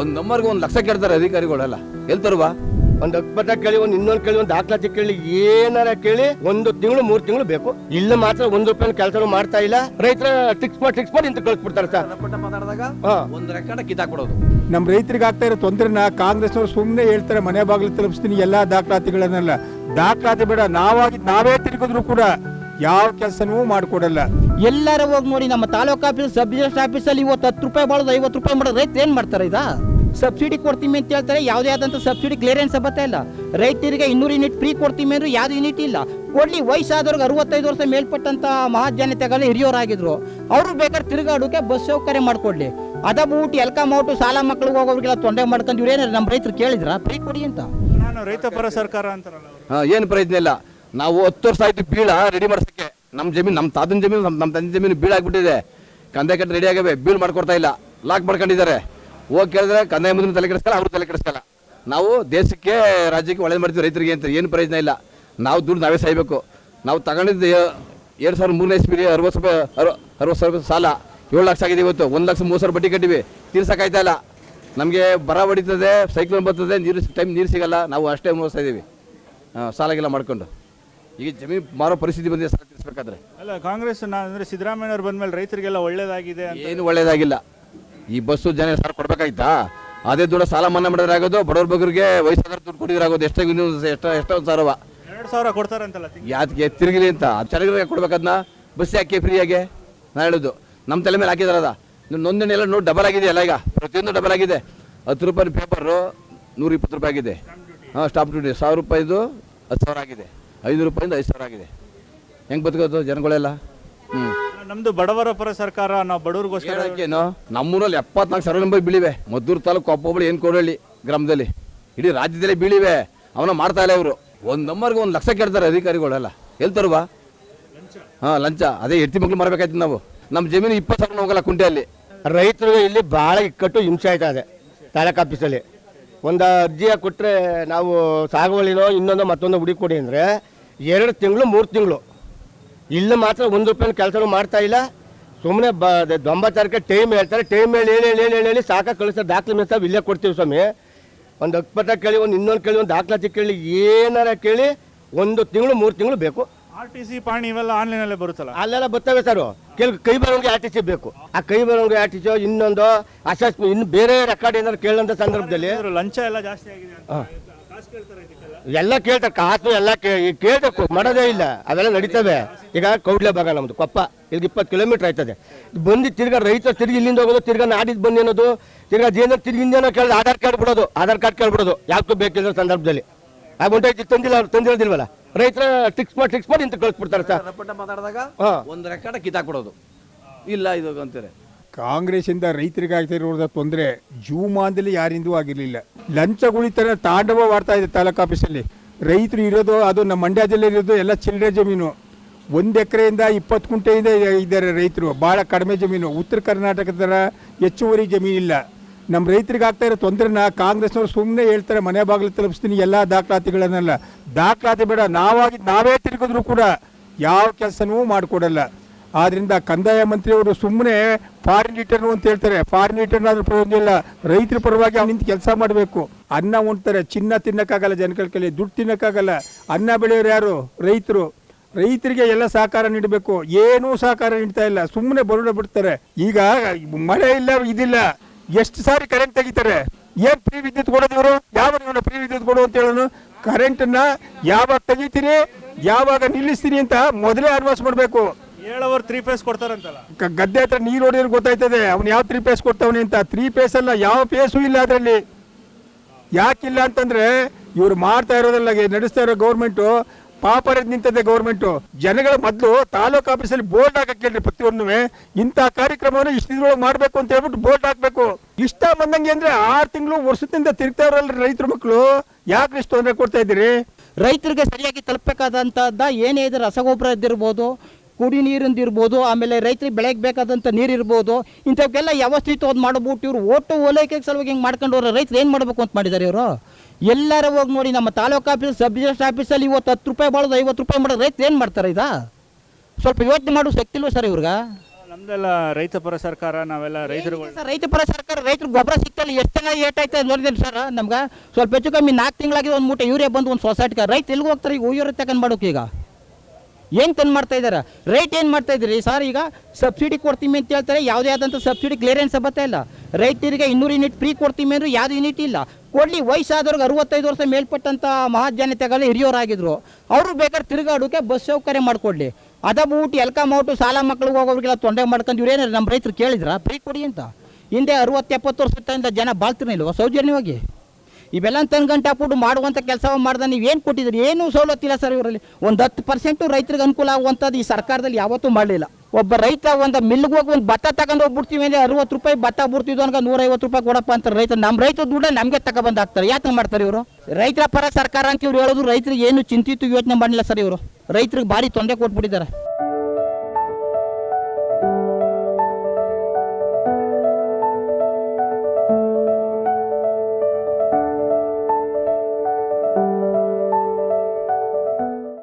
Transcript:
ಒಂದ್ ನಂಬರ್ಗೆ ಒಂದ್ ಲಕ್ಷ ಕೇಳ್ತಾರೆ ಅಧಿಕಾರಿಗಳೆಲ್ಲ. ಎಲ್ತರುವಾ ಒಂದು ಅಕ್ಪಟ ಕೇಳಿ ಒಂದು ಇನ್ನೊಂದು ಕೇಳಿ ಒಂದು ದಾಖಲಾತಿ ಕೇಳಿ ಏನಾರ ಕೇಳಿ ಒಂದು ತಿಂಗಳು ಮೂರು ತಿಂಗಳು ಬೇಕು. ಇಲ್ಲ ಮಾತ್ರ ಒಂದ್ ರೂಪಾಯಿ ಕೆಲಸ ಮಾಡ್ತಾ ಇಲ್ಲ. ರೈತರ ಟಿಕ್ಸ್ ಮಾಡಿ ಟಿಕ್ಸ್ ಮಾಡಿ ಇಂತ ಕಳ್ಸ್ಬಿಡ್ತಾರೆ ಸರ್. ಮಾತಾಡಿದಾಗ ಹಾ. ಒಂದ್ ರೆಕಾರ್ಡ್ ಕಿತ್ತಾಕ್ಬಿಡೋದು ನಮ್ಮ ರೈತರಿಗೆ ಆಗ್ತಾ ಇರೋ ತೊಂದರೆನ ಕಾಂಗ್ರೆಸ್ನವ್ರು ಸುಮ್ಮನೆ ಹೇಳ್ತಾರೆ ಮನೆ ಬಾಗಿಲು ತಲುಪಿಸ್ತೀನಿ ಎಲ್ಲಾ ದಾಖಲಾತಿಗಳನ್ನೆಲ್ಲ. ದಾಖಲಾತಿ ಬೇಡ ನಾವಾಗಿ ನಾವೇ ತಿರುಗಿದ್ರು ಕೂಡ ಯಾವ ಕೆಲಸನೂ ಮಾಡಿಕೊಡಲ್ಲ. ಎಲ್ಲಾರ ಹೋಗಿ ನೋಡಿ ನಮ್ಮ ತಾಲೂಕು ಆಫೀಸ್ ಸಬ್ ರಿಜಿಸ್ಟರ್ ಆಫೀಸಲ್ಲಿ ಇವತ್ತು ಹತ್ತು ರೂಪಾಯಿ ಬಾಳೋದು ಐವತ್ತು ರೂಪಾಯಿ ಮಾಡೋದು ರೈತ ಏನು ಮಾಡ್ತಾರೆ ಇದಾ ಸಬ್ಸಿಡಿ ಕೊಡ್ತೀವಿ ಅಂತ ಹೇಳ್ತಾರೆ ಯಾವುದೇ ಆದಂಥ ಸಬ್ಸಿಡಿ ಕ್ಲಿಯರೆನ್ಸ್ ಬರ್ತಾ ಇಲ್ಲ. ರೈತರಿಗೆ ಇನ್ನೂರು ಯೂನಿಟ್ ಫ್ರೀ ಕೊಡ್ತೀವಿ ಅಂದ್ರೆ ಯಾವ್ದು ಯೂನಿಟ್ ಇಲ್ಲ. ಕೊಡ್ಲಿ ವಯಸ್ಸಾದವ್ರಿಗೆ ಅರವತ್ತೈದು ವರ್ಷ ಮೇಲ್ಪಟ್ಟಂತ ಮಹಾಜನತೆಗಳು ಹಿರಿಯೋರಾಗಿದ್ರು. ಅವರು ಬೇಕಾದ್ರೆ ತಿರುಗಾಡೋಕೆ ಬಸ್ ಸೌಕರ್ಯ ಮಾಡಿಕೊಡ್ಲಿ. ಅದ ಬೂಟಿ ಎಲ್ಕ ಮೌಟು ಸಾಲ ಮಕ್ಳಿಗೆ ಹೋಗೋರಿಗೆಲ್ಲ ತೊಂದರೆ ಮಾಡ್ಕೊಂಡು ಇವ್ರೇನಾರು ನಮ್ಮ ರೈತರು ಕೇಳಿದ್ರ? ಫ್ರೀ ಕೊಡಿ ಅಂತ. ನಾನು ರೈತ ಪರ ಸರ್ಕಾರ ಅಂತಾರಲ್ಲ ಏನು ಪ್ರಯತ್ನ ಇಲ್ಲ. ನಾವು ಹತ್ತು ವರ್ಷ ಆಯ್ತು ಬೀಳ ರೆಡಿ ಮಾಡ್ಸಕ್ಕೆ. ನಮ್ಮ ಜಮೀನು ನಮ್ಮ ತಾತನ ಜಮೀನು ನಮ್ಮ ನಮ್ಮ ತಂದೆ ಜಮೀನು ಬೀಳ ಆಗ್ಬಿಟ್ಟಿದೆ ಕಂದಾಯ ಕಟ್ಟು ರೆಡಿ ಆಗವೆ, ಬೀಳ್ ಮಾಡ್ಕೊಡ್ತಾ ಇಲ್ಲ. ಲಾಕ್ ಮಾಡ್ಕೊಂಡಿದ್ದಾರೆ. ಹೋಗಿ ಕೇಳಿದ್ರೆ ಕಂದಾಯ ಮುಂದಿನ ತಲೆ ಕೆಡಿಸ್ಕಲ್ಲ, ಅವ್ರು ತಲೆ ಕೆಡಿಸ್ಕಲ್ಲ. ನಾವು ದೇಶಕ್ಕೆ, ರಾಜ್ಯಕ್ಕೆ ಒಳ್ಳೇದು ಮಾಡ್ತೀವಿ ರೈತರಿಗೆ ಅಂತ ಏನು ಪ್ರಯೋಜನ ಇಲ್ಲ. ನಾವು ದುಡ್ಡು ನಾವೇ ಸಾಯ್ಬೇಕು. ನಾವು ತಗೊಂಡಿದ್ದು ಎರಡು ಸಾವಿರದ ಮೂರನೇ ಇಸ್ಪೀರಿ ಅರವತ್ತು ರೂಪಾಯಿ, ಅರು ಅರವತ್ತು ಸಾವಿರ ರೂಪಾಯಿ ಸಾಲ. ಏಳು ಲಕ್ಷ ಆಗಿದೆ ಇವತ್ತು. ಒಂದು ಲಕ್ಷ ಮೂರು ಸಾವಿರ ಬಡ್ಡಿ ಕಟ್ಟಿವಿ. ತೀರ್ಸೋಕ್ಕಾಯ್ತಾ ಇಲ್ಲ. ನಮಗೆ ಬರ ಹೊಡಿತದೆ ಸೈಕ್ಲೋನ್ ಬರ್ತದೆ, ನೀರು ಟೈಮ್ ನೀರು ಸಿಗಲ್ಲ. ನಾವು ಅಷ್ಟೇ ಮೋಸ್ತಾ ಇದ್ದೀವಿ ಸಾಲಗೆಲ್ಲ ಮಾಡ್ಕೊಂಡು. ಈಗ ಜಮೀನು ಮಾರೋ ಪರಿಸ್ಥಿತಿ ಬಂದಿದೆ ಸಾಲ ತಿಳಿಸ್ಬೇಕಾದ್ರೆ ಅಲ್ಲ ಕಾಂಗ್ರೆಸ್ ನಾ- ಅಂದ್ರೆ ಸಿದ್ದರಾಮಯ್ಯವ್ರು ಬಂದ್ಮೇಲೆ ರೈತರಿಗೆಲ್ಲ ಒಳ್ಳೇದಾಗಿದೆ ಅಂತ ಏನು ಒಳ್ಳೇದಾಗಿಲ್ಲ. ಈ ಬಸ್ಸು ಜನ ಸಾಲ ಕೊಡ್ಬೇಕಾಯ್ತಾ? ಅದೇ ದುಡ್ಡು ಸಾಲ ಮನ್ನಾ ಮಾಡಿದ್ರೆ ಆಗೋದು ಬಡವ್ರ ಬಗ್ಗರಿಗೆ ವಯಸ್ಸಾದ್ರೆ ದುಡ್ಡು ಕೊಟ್ಟಿದ್ರೆ ಆಗೋದು ಎಷ್ಟೋ ಇನ್ನೊಂದು ಎಷ್ಟೋ ಎಷ್ಟೊಂದು ಸಾವಿರ ಸಾವಿರವ. ಎರಡು ಸಾವಿರ ಕೊಡ್ತಾರಂತಲ್ಲ ಅಂತಲ್ಲ ಯಾತಕ್ಕೆ ತಿರುಗಲಿ ಅಂತ. ಚೆನ್ನಾಗಿ ಕೊಡ್ಬೇಕದನ್ನ ಬಸ್ ಯಾಕೆ ಫ್ರೀಯಾಗೆ ನಾನು ಹೇಳೋದು. ನಮ್ಮ ತಲೆ ಮೇಲೆ ಹಾಕಿದಾರದ ನೋಂದಣಿ ಎಲ್ಲ ನೋಡಿ ಡಬಲ್ ಆಗಿದೆ ಎಲ್ಲ ಈಗ. ಪ್ರತಿಯೊಂದು ಡಬಲ್ ಆಗಿದೆ. ಹತ್ತು ರೂಪಾಯಿ ಪೇಪರು ನೂರ ಇಪ್ಪತ್ತು ರೂಪಾಯಿ ಆಗಿದೆ. ಹಾಂ ಸ್ಟಾಪ್ ಡ್ಯೂಟಿ ಸಾವಿರ ರೂಪಾಯಿದು ಹತ್ತು ಸಾವಿರ ಆಗಿದೆ. ಐನೂರು ರೂಪಾಯಿಂದ ಐದು ಸಾವಿರ ಆಗಿದೆ. ಹೆಂಗೆ ಬದುಕೋದು ಜನಗಳೆಲ್ಲ? ಹ್ಞೂ ನಮ್ದು ಬಡವರ ಪರ ಸರ್ಕಾರ ನಾವು ಬಡವ್ರಿಗೋಸ್ಕರ ಏನು ನಮ್ಮೂರಲ್ಲಿ ಎಪ್ಪತ್ನಾಲ್ಕು ಸಾವಿರ ನಂಬರ್ ಬೀಳಿವೆ. ಮದ್ದೂರು ತಾಲೂಕು ಕೊಪ್ಪಬಳಿ ಏನು ಕೊಡಳ್ಳಿ ಗ್ರಾಮದಲ್ಲಿ. ಇಡೀ ರಾಜ್ಯದಲ್ಲೇ ಬೀಳಿವೆ. ಅವನ ಮಾಡ್ತಾ ಇಲ್ಲ ಇವರು. ಒಂದು ನಂಬರ್ಗೆ ಒಂದು ಲಕ್ಷ ಕೇಳ್ತಾರೆ ಅಧಿಕಾರಿಗಳೆಲ್ಲ. ಎಲ್ತರುವಾ ಹಾಂ ಲಂಚ. ಅದೇ ಹೆಡ್ತಿ ಮಕ್ಳು ಮಾರ್ಬೇಕಾಯ್ತು ನಾವು. ನಮ್ಮ ಜಮೀನು ಇಪ್ಪತ್ತು ಸಾವಿರ ಹೋಗಲ್ಲ ಕುಂಟೆಯಲ್ಲಿ. ರೈತರು ಇಲ್ಲಿ ಭಾಳ ಇಕ್ಕಟ್ಟು ಹಿಂಸೆ ಆಯ್ತಾ ಇದೆ ತಾಲೂಕು ಆಫೀಸಲ್ಲಿ. ಒಂದು ಅರ್ಜಿಯ ಕೊಟ್ಟರೆ ನಾವು ಸಾಗುವಳಿನೋ ಇನ್ನೊಂದು ಮತ್ತೊಂದು ಹುಡುಕಿ ಕೊಡಿ ಅಂದರೆ ಎರಡು ತಿಂಗಳು, ಮೂರು ತಿಂಗಳು. ಇಲ್ಲಿ ಮಾತ್ರ ಒಂದು ರೂಪಾಯಿ ಕೆಲಸ ಮಾಡ್ತಾ ಇಲ್ಲ. ಸುಮ್ಮನೆ ಬ ದೊಂಬತ್ತಾರಕ್ಕೆ ಟೈಮ್ ಹೇಳ್ತಾರೆ. ಟೈಮ್ ಹೇಳಿ ಹೇಳಿ ಹೇಳಿ ಹೇಳಿ ಹೇಳಿ ಸಾಕ ಕಳಿಸ್ತಾರೆ ದಾಖಲೆ ಮಿಸ್ತಾವೆ ಇಲ್ಲೇ ಕೊಡ್ತೀವಿ ಸ್ವಾಮಿ. ಒಂದು ಅಕ್ಪತ್ತ ಕೇಳಿ, ಒಂದು ಇನ್ನೊಂದು ಕೇಳಿ, ಒಂದು ದಾಖಲಾತಿ ಕೇಳಿ ಏನಾರ ಕೇಳಿ ಒಂದು ತಿಂಗಳು, ಮೂರು ತಿಂಗಳು ಬೇಕು. ಆರ್ ಟಿ ಸಿ ಪಾಣಿ ಇವೆಲ್ಲ ಆನ್ಲೈನಲ್ಲೇ ಬರುತ್ತಲ್ಲ? ಅಲ್ಲೆಲ್ಲ ಬರ್ತವೆ ಸರ್. ಕೆಲವು ಕೈ ಬರೋಂಗೆ ಆರ್ ಟಿ ಸಿ ಬೇಕು. ಆ ಕೈ ಬರೋಂಗೆ ಆರ್ ಟಿ ಸಿ ಇನ್ನೊಂದು ಅಸೆಸ್ಮೆಂಟ್ ಇನ್ನು ಬೇರೆ ರೆಕಾರ್ಡ್ ಏನಾದ್ರು ಕೇಳೋಂಥ ಸಂದರ್ಭದಲ್ಲಿ ಇವ್ರು ಲಂಚ ಎಲ್ಲ ಜಾಸ್ತಿ ಆಗಿದೆ ಅಂತ ಕಾಸು ಕೇಳ್ತಾರೆ ಇದಕ್ಕೆಲ್ಲ? ಎಲ್ಲ ಕೇಳ್ತಾರೆ ಕಾಸು ಎಲ್ಲ ಕೇಳ್ಬೇಕು ಮಾಡೋದೇ ಇಲ್ಲ. ಅದೆಲ್ಲ ನಡೀತವೆ. ಈಗ ಕೌಡ್ಲೆ ಭಾಗ ನಮ್ದು ಕೊಪ್ಪ. ಇಲ್ಲಿ ಇಪ್ಪತ್ತು ಕಿಲೋಮೀಟರ್ ಆಯ್ತದೆ. ಬಂದು ತಿರ್ಗಾ ರೈತ ತಿರ್ಗಿ ಇಲ್ಲಿಂದ ಹೋಗೋದು ತಿರ್ಗಾ ನಾಡಿದ್ದು ಬಂದು ಅನ್ನೋದು ತಿರ್ಗಾ ಅದೇನೋ ತಿರ್ಗಿ ಹಿಂದೇನೋ ಕೇಳೋದು ಆಧಾರ್ ಕಾರ್ಡ್ ಬಿಡೋದು ಆಧಾರ್ ಕಾರ್ಡ್ ಕೇಳ್ಬಿಡೋದು. ಯಾಕೂ ಬೇಕಿಲ್ಲ ಸಂದರ್ಭದಲ್ಲಿ. ಹೊಂಟೈತಿ ತಂದಿಲ್ಲ ತಂದಿರೋದಿಲ್ವಲ್ಲ ರೈತರ ಟಿಕ್ಸ್ ಮಾಡಿ ಟಿಕ್ಸ್ ಮಾಡಿ ಇಂತ ಕಳಿಸ್ಬಿಡ್ತಾರೆ ಸರ್. ರಪ್ಪಟ ಮಾತಾಡಿದಾಗ ಒಂದು ರೆಕಾರ್ಡ್ ಕಿತ್ತಾಕ್ಬಿಡೋದು. ಇಲ್ಲ ಇದು ಅಂತಾರೆ. ಕಾಂಗ್ರೆಸ್ಸಿಂದ ರೈತರಿಗೆ ಆಗ್ತಾ ಇರೋದ ತೊಂದರೆ ಜೀವಮಾನದಲ್ಲಿ ಯಾರಿಂದೂ ಆಗಿರಲಿಲ್ಲ. ಲಂಚ ಗುಳಿತರ ತಾಂಡವ ಮಾಡ್ತಾ ಇದೆ ತಾಲೂಕು ಆಫೀಸಲ್ಲಿ. ರೈತರು ಇರೋದು ಅದು ನಮ್ಮ ಮಂಡ್ಯ ಜಿಲ್ಲೆ ಇರೋದು ಎಲ್ಲ ಚಿಲ್ಲರೆ ಜಮೀನು. ಒಂದು ಎಕರೆಯಿಂದ ಇಪ್ಪತ್ತು ಕುಂಟೆಯಿಂದ ಇದ್ದಾರೆ ರೈತರು ಭಾಳ ಕಡಿಮೆ ಜಮೀನು. ಉತ್ತರ ಕರ್ನಾಟಕದ ಹೆಚ್ಚುವರಿ ಜಮೀನಿಲ್ಲ. ನಮ್ಮ ರೈತರಿಗೆ ಆಗ್ತಾ ಇರೋ ತೊಂದರೆನ ಕಾಂಗ್ರೆಸ್ನವ್ರು ಸುಮ್ಮನೆ ಹೇಳ್ತಾರೆ, ಮನೆ ಬಾಗಿಲು ತಲುಪಿಸ್ತೀನಿ, ಎಲ್ಲ ದಾಖಲಾತಿಗಳನ್ನೆಲ್ಲ. ದಾಖಲಾತಿ ಬೇಡ, ನಾವಾಗಿ, ನಾವೇ ತಿರುಗಿದ್ರು ಕೂಡ ಯಾವ ಕೆಲಸನೂ ಮಾಡಿಕೊಡಲ್ಲ. ಆದ್ದರಿಂದ ಕಂದಾಯ ಮಂತ್ರಿಯವರು ಸುಮ್ಮನೆ ಫಾರಿನ್ ರಿಟರ್ನ್ ಅಂತ ಹೇಳ್ತಾರೆ. ಫಾರಿನ್ ರಿಟರ್ನ್ ಆದ್ರೂ ಪ್ರಯೋಜನ ಇಲ್ಲ, ರೈತರ ಪರವಾಗಿ ಅವ್ನು ನಿಂತು ಕೆಲಸ ಮಾಡಬೇಕು. ಅನ್ನ ಉಣ್ತಾರೆ, ಚಿನ್ನ ತಿನ್ನಕ್ಕಾಗಲ್ಲ ಜನಗಳ ಕೈಲಿ, ದುಡ್ಡು ತಿನ್ನೋಕ್ಕಾಗಲ್ಲ. ಅನ್ನ ಬೆಳೆಯೋರು ಯಾರು? ರೈತರು. ರೈತರಿಗೆ ಎಲ್ಲ ಸಹಕಾರ ನೀಡಬೇಕು. ಏನೂ ಸಹಕಾರ ನೀಡ್ತಾ ಇಲ್ಲ ಸುಮ್ಮನೆ ಬರೋಡ ಬಿಡ್ತಾರೆ. ಈಗ ಮಳೆ ಇಲ್ಲ, ಇದಿಲ್ಲ. ಎಷ್ಟು ಸಾರಿ ಕರೆಂಟ್ ತೆಗಿತಾರೆ? ಏನ್ ಫ್ರೀ ವಿದ್ಯುತ್ ಕೊಡೋದು ಇವರು? ಯಾವ ಇವನು ಫ್ರೀ ವಿದ್ಯುತ್ ಕೊಡು ಅಂತ ಹೇಳೋನು? ಕರೆಂಟನ್ನ ಯಾವಾಗ ತೆಗಿತೀರಿ? ಯಾವಾಗ ನಿಲ್ಲಿಸ್ತೀನಿ ಅಂತ ಮೊದಲೇ ಅಡ್ವಾನ್ಸ್ ಮಾಡಬೇಕು. ಏಳು ಅವರ್ ತ್ರೀ ಫೇಸ್ ಕೊಡ್ತಾರಂತಲ್ಲ. ಗದ್ದೆ ಹತ್ರ ನೀರು ಹೊಡೆಯೋದು ಗೊತ್ತಾಯ್ತದೆ. ಅವ್ನು ಯಾವ ತ್ರೀ ಫೇಸ್ ಕೊಡ್ತಾವನೆ ಅಂತ. ತ್ರೀ ಫೇಸ್ ಅಲ್ಲ ಯಾವ ಫೇಸು ಇಲ್ಲ ಅದರಲ್ಲಿ. ಯಾಕಿಲ್ಲ ಅಂತಂದ್ರೆ ಇವ್ರು ಮಾಡ್ತಾ ಇರೋದಲ್ಲ ನಡೆಸ್ತಾ ಇರೋ ಗೌರ್ಮೆಂಟು ಪಾಪರದ್ ನಿಂತದೆ ಗೌರ್ಮೆಂಟು ಜನಗಳ ಮೊದಲು ತಾಲೂಕು ಆಫೀಸಲ್ಲಿ ಬೋರ್ಡ್ ಹಾಕಕ್ಕೆ ಹೇಳ್ರಿ ಪ್ರತಿಯೊಂದು ಇಂಥ ಕಾರ್ಯಕ್ರಮವನ್ನು ಇಷ್ಟು ದಿನದೊಳಗೆ ಮಾಡಬೇಕು ಅಂತ ಹೇಳ್ಬಿಟ್ಟು ಬೋರ್ಡ್ ಹಾಕಬೇಕು. ಇಷ್ಟ ಬಂದಂಗೆ ಅಂದ್ರೆ ಆರು ತಿಂಗಳು ವರ್ಷದಿಂದ ತಿರುಗ್ತಾ ಇರೋಲ್ಲ ರೈತರ ಮಕ್ಕಳು ಯಾಕೆ ಇಷ್ಟು ತೊಂದರೆ ಕೊಡ್ತಾ ಇದ್ದೀರಿ? ರೈತರಿಗೆ ಸರಿಯಾಗಿ ತಲುಪಬೇಕಾದಂಥದ್ದು ಏನೇ ಇದೆ ರಸಗೊಬ್ಬರ ಇದ್ದಿರ್ಬೋದು, ಕುಡಿ ನೀರಿಂದಿರ್ಬೋದು, ಆಮೇಲೆ ರೈತರಿಗೆ ಬೆಳೆಗೆ ಬೇಕಾದಂಥ ನೀರು ಇರ್ಬೋದು ಇಂಥವಕ್ಕೆಲ್ಲ ವ್ಯವಸ್ಥಿತವಾದ ಮಾಡ್ಬಿಟ್ಟು ಇವರು ಓಟು ಓಲೈಕೆ ಸಲುವಾಗಿ ಹಿಂಗೆ ಮಾಡ್ಕೊಂಡು ರೈತರು ಏನು ಮಾಡಬೇಕು ಅಂತ ಮಾಡಿದ್ದಾರೆ ಇವರು? ಎಲ್ಲಾರ ಹೋಗಿ ನೋಡಿ ನಮ್ಮ ತಾಲೂಕು ಆಫೀಸ್ ಸಬ್ ರಿಜಿಸ್ಟರ್ ಆಫೀಸಲ್ಲಿ ಇವತ್ತು ಹತ್ತು ರೂಪಾಯಿ ಬಾಳೋದು ಐವತ್ತು ರೂಪಾಯಿ ಮಾಡೋದು ರೈತ ಏನು ಮಾಡ್ತಾರೆ ಇದಾ ಸ್ವಲ್ಪ ಯೋಚನೆ ಮಾಡೋ ಶಕ್ತಿ ಇಲ್ವ ಸರ್ ಇವ್ರಿಗೆ? ನಮ್ದೆಲ್ಲ ರೈತ ಪರ ಸರ್ಕಾರ ನಾವೆಲ್ಲ ರೈತರು ಸರ್ ರೈತ ಪರ ಸರ್ಕಾರ ರೈತರು ಗೊಬ್ಬರ ಸಿಗ್ತಲ್ಲ ಎಷ್ಟು ಜನ ಏಟ್ ಆಯ್ತದೆ ನೋಡಿದ್ರಿ ಸರ್ ನಮ್ಗೆ. ಸ್ವಲ್ಪ ಹೆಚ್ಚು ಕಮ್ಮಿ ನಾಲ್ಕು ತಿಂಗಳಾಗಿದೆ ಒಂದು ಮೂಟೆ ಯೂರಿಯಾ ಬಂದು ಒಂದು ಸೊಸೈಟಿಗೆ. ರೈತ ಎಲ್ಲಿಗೆ ಹೋಗ್ತಾರೆ ಈಗ? ಯೂರಿಯಾ ತಗೊಂಡು ಮಾಡೋಕೆ ಈಗ. ಏನು ತಂದು ಮಾಡ್ತಾ ಇದ್ದಾರೆ ರೈಟ್ ಏನು ಮಾಡ್ತಾ ಇದ್ದೀರಿ? ಸರ್ ಈಗ ಸಬ್ಸಿಡಿ ಕೊಡ್ತೀವಿ ಅಂತ ಹೇಳ್ತಾರೆ ಯಾವುದೇ ಆದಂಥ ಸಬ್ಸಿಡಿ ಕ್ಲಿಯರೆನ್ಸ್ ಬತ್ತಾ ಇಲ್ಲ. ರೈತರಿಗೆ ಇನ್ನೂರು ಯೂನಿಟ್ ಫ್ರೀ ಕೊಡ್ತೀವಿ ಅಂದ್ರೆ ಯಾವುದು ಯೂನಿಟ್ ಇಲ್ಲ. ಕೊಡಲಿ ವಯಸ್ಸಾದವ್ರಿಗೆ ಅರವತ್ತೈದು ವರ್ಷ ಮೇಲ್ಪಟ್ಟಂಥ ಮಹಾಜನತೆಗಳು ಹಿರಿಯೋರಾಗಿದ್ದರು ಅವರು ಬೇಕಾದ್ರೆ ತಿರುಗಾಡೋಕೆ ಬಸ್ ಸೌಕರ್ಯ ಮಾಡಿಕೊಡ್ಲಿ. ಅದ ಊಟಿ ಎಲ್ಕ ಮೌಟು ಸಾಲ ಮಕ್ಳಿಗೆ ಹೋಗೋರಿಗೆಲ್ಲ ತೊಂದರೆ ಮಾಡ್ಕೊಂಡು ಇವ್ರೇನಾರು ನಮ್ಮ ರೈತರು ಕೇಳಿದ್ರ? ಫ್ರೀ ಕೊಡಿ ಅಂತ. ಹಿಂದೆ ಅರವತ್ತು ಎಪ್ಪತ್ತು ವರ್ಷದಿಂದ ಜನ ಬಾಳ್ತಿರ್ನಿಲ್ವ ಸೌಜನ್ಯವಾಗಿ? ಇವೆಲ್ಲ ಗಂಟೆ ಹಾಕ್ಬಿಟ್ಟು ಮಾಡುವಂಥ ಕೆಲಸ ಮಾಡ್ದೆ ನೀವು ಏನು ಕೊಟ್ಟಿದ್ದೀರಿ? ಏನೂ ಸವಲತ್ತಿಲ್ಲ ಸರ್ ಇವರಲ್ಲಿ. ಒಂದು ಹತ್ತು ಪರ್ಸೆಂಟು ರೈತರಿಗೆ ಅನುಕೂಲ ಆಗುವಂಥದ್ದು ಈ ಸರ್ಕಾರದಲ್ಲಿ ಯಾವತ್ತೂ ಮಾಡಲಿಲ್ಲ. ಒಬ್ಬ ರೈತ ಒಂದು ಮಿಲ್ಗೆ ಹೋಗಿ ಒಂದು ಭತ್ತ ತಗೊಂಡು ಹೋಗ್ಬಿಡ್ತೀವಿ ಅಂದರೆ ಅರವತ್ತು ರೂಪಾಯಿ ಭತ್ತ ಬಿಡ್ತಿದ್ವು ಅನ್ಕ ನೂರೈವತ್ತು ರೂಪಾಯಿ ಕೊಡಪ್ಪ ಅಂತ ರೈತ. ನಮ್ಮ ರೈತ ದುಡ್ಡ ನಮಗೆ ತಗೊಬಂದು ಹಾಕ್ತಾರೆ ಯಾಕೆ ಮಾಡ್ತಾರೆ ಇವರು? ರೈತರ ಪರ ಸರ್ಕಾರ ಅಂತ ಇವ್ರು ಹೇಳೋದು ರೈತರಿಗೆ ಏನು ಚಿಂತಿತ್ತು ಯೋಚನೆ ಮಾಡಲಿಲ್ಲ ಸರ್ ಇವರು. ರೈತರಿಗೆ ಭಾರಿ ತೊಂದರೆ ಕೊಟ್ಬಿಟ್ಟಿದ್ದಾರೆ.